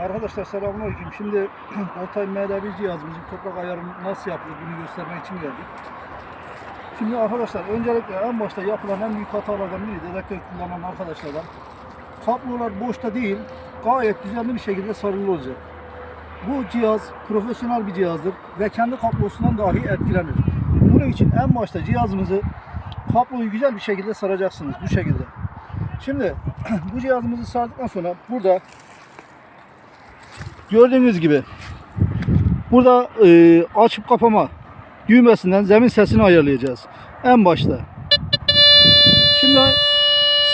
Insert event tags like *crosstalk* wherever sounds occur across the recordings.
Arkadaşlar selamünaleyküm. Şimdi *clears throat* Altay MDB cihazımızın toprak ayarını nasıl yapılır bunu göstermek için geldik. Şimdi arkadaşlar öncelikle en başta yapılan en büyük hatalardan biri dedektör kullanan arkadaşlardan kablolar boşta değil gayet düzenli bir şekilde sarılı olacak. Bu cihaz profesyonel bir cihazdır ve kendi kablosundan dahi etkilenir. Bunun için en başta cihazımızı kabloyu güzel bir şekilde saracaksınız bu şekilde. Şimdi *clears throat* bu cihazımızı sardıktan sonra burada gördüğünüz gibi burada e, açıp kapama düğmesinden zemin sesini ayarlayacağız. En başta. Şimdi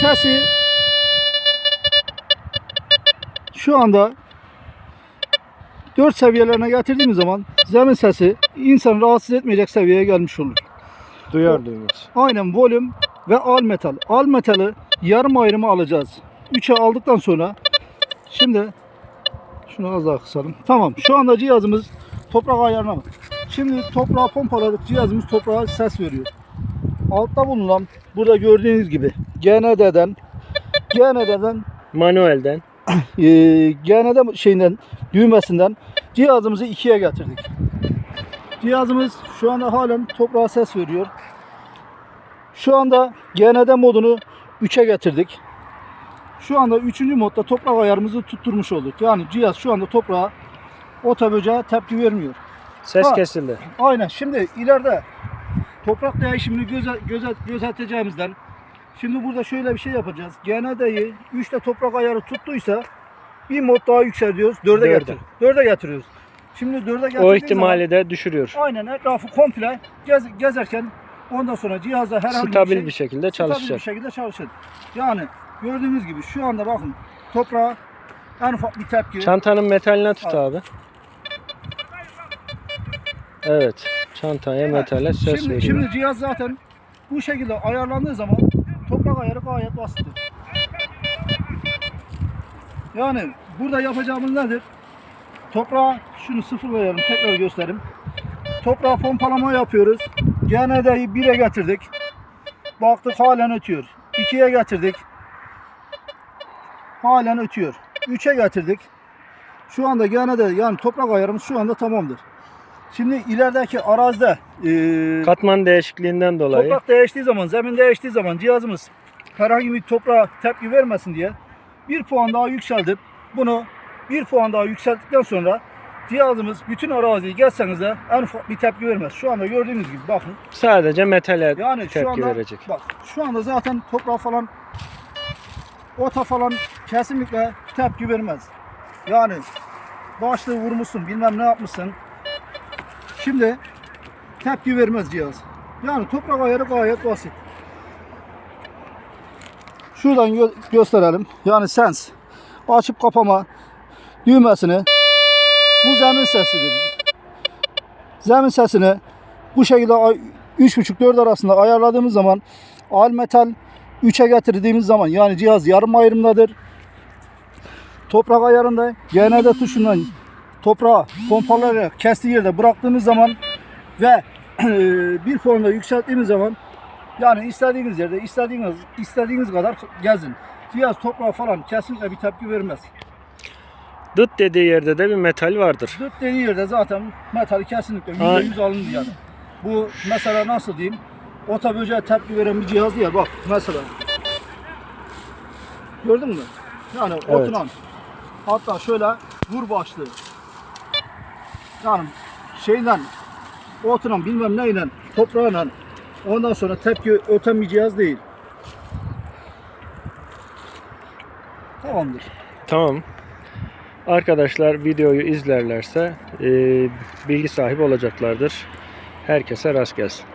sesi şu anda 4 seviyelerine getirdiğimiz zaman zemin sesi insanı rahatsız etmeyecek seviyeye gelmiş olur. Duyar duymaz. Aynen volüm ve al metal. Al metali yarım ayrımı alacağız. 3'e aldıktan sonra şimdi şunu az daha kısalım. Tamam. Şu anda cihazımız toprak ayarına bak. Şimdi toprağı pompaladık. Cihazımız toprağa ses veriyor. Altta bulunan burada gördüğünüz gibi GND'den GND'den Manuelden. *coughs* e, GND şeyinden düğmesinden cihazımızı ikiye getirdik. Cihazımız şu anda halen toprağa ses veriyor. Şu anda GND modunu 3'e getirdik. Şu anda 3. modda toprak ayarımızı tutturmuş olduk. Yani cihaz şu anda toprağa ota böceğe tepki vermiyor. Ses Ha. kesildi. Aynen. Şimdi ileride toprak değişimini göze, göze, gözeteceğimizden şimdi burada şöyle bir şey yapacağız. GND'yi 3'te toprak ayarı tuttuysa bir mod daha yükseltiyoruz. 4'e Dörde. getir. 4'e getiriyoruz. Şimdi 4'e getirdiğimiz O ihtimali de düşürüyor. aynen etrafı komple gez, gezerken ondan sonra cihazda herhangi Stabil bir şey bir şekilde stabil bir çalışacak. şekilde çalışır. Yani gördüğünüz gibi şu anda bakın toprağa en ufak bir tepki. Çantanın metaline tut Al. abi. Evet. Çantaya Evet. metale ses şimdi, veriyor. şimdi cihaz zaten bu şekilde ayarlandığı zaman toprak ayarı gayet basittir. Yani burada yapacağımız nedir? Toprağa şunu sıfırlayalım tekrar göstereyim. Toprağa pompalama yapıyoruz. GND'yi 1'e getirdik. Baktık halen ötüyor. 2'ye getirdik. Halen ötüyor. 3'e getirdik. Şu anda GND yani toprak ayarımız şu anda tamamdır. Şimdi ilerideki arazide eee Katman değişikliğinden dolayı Toprak değiştiği zaman, zemin değiştiği zaman cihazımız herhangi bir toprağa tepki vermesin diye bir puan daha yükseltip bunu bir puan daha yükselttikten sonra cihazımız bütün araziyi gezseniz de en ufak bir tepki vermez. Şu anda gördüğünüz gibi bakın. sadece metale Yani tepki şu anda verecek. bak şu anda zaten toprağa falan ota falan kesinlikle tepki vermez. Yani başlığı vurmuşsun bilmem ne yapmışsın. Şimdi tepki vermez cihaz. Yani toprak ayarı gayet basit. Şuradan gö- gösterelim. Yani sens açıp kapama düğmesini bu zemin sesidir. Zemin sesini bu şekilde ay- 3.5-4 arasında ayarladığımız zaman al metal 3'e getirdiğimiz zaman yani cihaz yarım ayrımdadır. Toprak ayarında GND tuşundan toprağı pompalayarak kestiği yerde bıraktığımız zaman ve *clears throat* bir puanla yükselttiğimiz zaman yani istediğiniz yerde istediğiniz istediğiniz kadar gezin. Cihaz toprağa falan kesinlikle bir tepki vermez. Dıt dediği yerde de bir metal vardır. Dıt dediği yerde zaten metali kesinlikle Ay. %100 alındı yani. Bu mesela nasıl diyeyim? Ota böceğe tepki veren bir cihaz değil. Bak mesela. Gördün mü? Yani Evet. oturan. Hatta şöyle vur başlığı. Yani şeyden oturan bilmem neyle toprağıyla ondan sonra tepki öten bir cihaz değil. Tamamdır. Tamam. Arkadaşlar videoyu izlerlerse e, bilgi sahibi olacaklardır. Herkese rast gelsin.